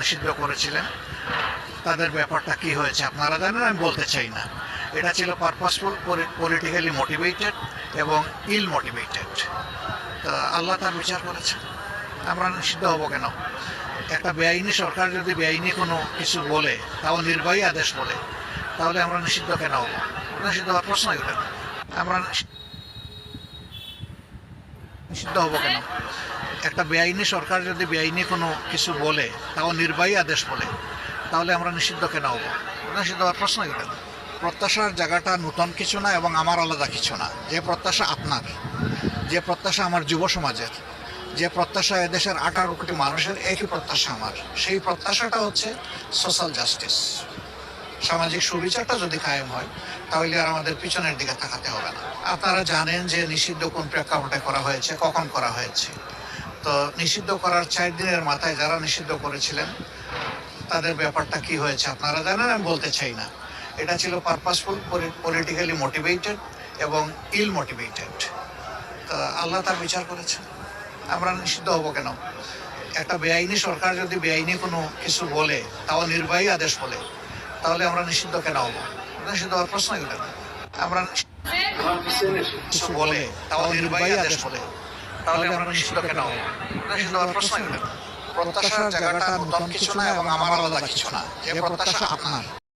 নিষিদ্ধ করেছিলেন। তাদের ব্যাপারটা কি হয়েছে আপনারা জানেন? আমি বলতে চাই না। এটা ছিল পারপাসফুল পলিটিক্যালি মোটিভেটেড এবং ইল মোটিভেটেড তো আল্লাহ তার বিচার করেছেন। আমরা নিষিদ্ধ হব কেন? একটা বেআইনি সরকার যদি বেআইনি কোনো কিছু বলে, তাও নির্বাহী আদেশ বলে, তাহলে আমরা নিষিদ্ধ কেন হব? নিষিদ্ধ হওয়ার প্রশ্নই না। আমরা নিষি- নিষিদ্ধ হব কেন? একটা বেআইনি সরকার যদি বেআইনি কোনো কিছু বলে, তাও নির্বাহী আদেশ বলে, তাহলে আমরা নিষিদ্ধ কেন হব? নিষিদ্ধ হওয়ার প্রশ্ন ওঠে না। প্রত্যাশার জায়গাটা নূতন কিছু না এবং আমার আলাদা কিছু না। যে প্রত্যাশা আপনার, যে প্রত্যাশা আমার যুব সমাজের, যে প্রত্যাশা এদেশের আঠারো কোটি মানুষের, একই প্রত্যাশা আমার। সেই প্রত্যাশাটা হচ্ছে সোশ্যাল জাস্টিস সামাজিক সুবিচারটা যদি কায়েম হয়, তাহলে আর আমাদের পিছনের দিকে তাকাতে হবে না। আপনারা জানেন যে নিষিদ্ধ কোন প্রেক্ষাপটে করা হয়েছে, কখন করা হয়েছে। তো নিষিদ্ধ করার চার দিনের মাথায় যারা নিষিদ্ধ করেছিলেন তাদের ব্যাপারটা কি হয়েছে আপনারা জানেন? আমি বলতে চাই না। এটা ছিল পারপাসফুল পলিটিক্যালি মোটিভেটেড এবং ইল মোটিভেটেড তো আল্লাহ তার বিচার করেছেন। আমরা নিষিদ্ধ হব কেন? একটা বেআইনি সরকার যদি বেআইনি কোনো কিছু বলে তাও নির্বাহী আদেশ বলে তাহলে আমরা নিষিদ্ধ কেন হব? নিষিদ্ধ হওয়ার প্রশ্নই ওঠে না। আমরা নিষিদ্ধ কিছু বলে তাও নির্বাহী আদেশ বলে। তাহলে আমরা নিষিদ্ধ কেন নিষিদ্ধ হওয়ার প্রশ্নই প্রত্যাশার জায়গাটা নতুন কিছু না এবং আমার আলাদা কিছু না। যে প্রত্যাশা আপনার।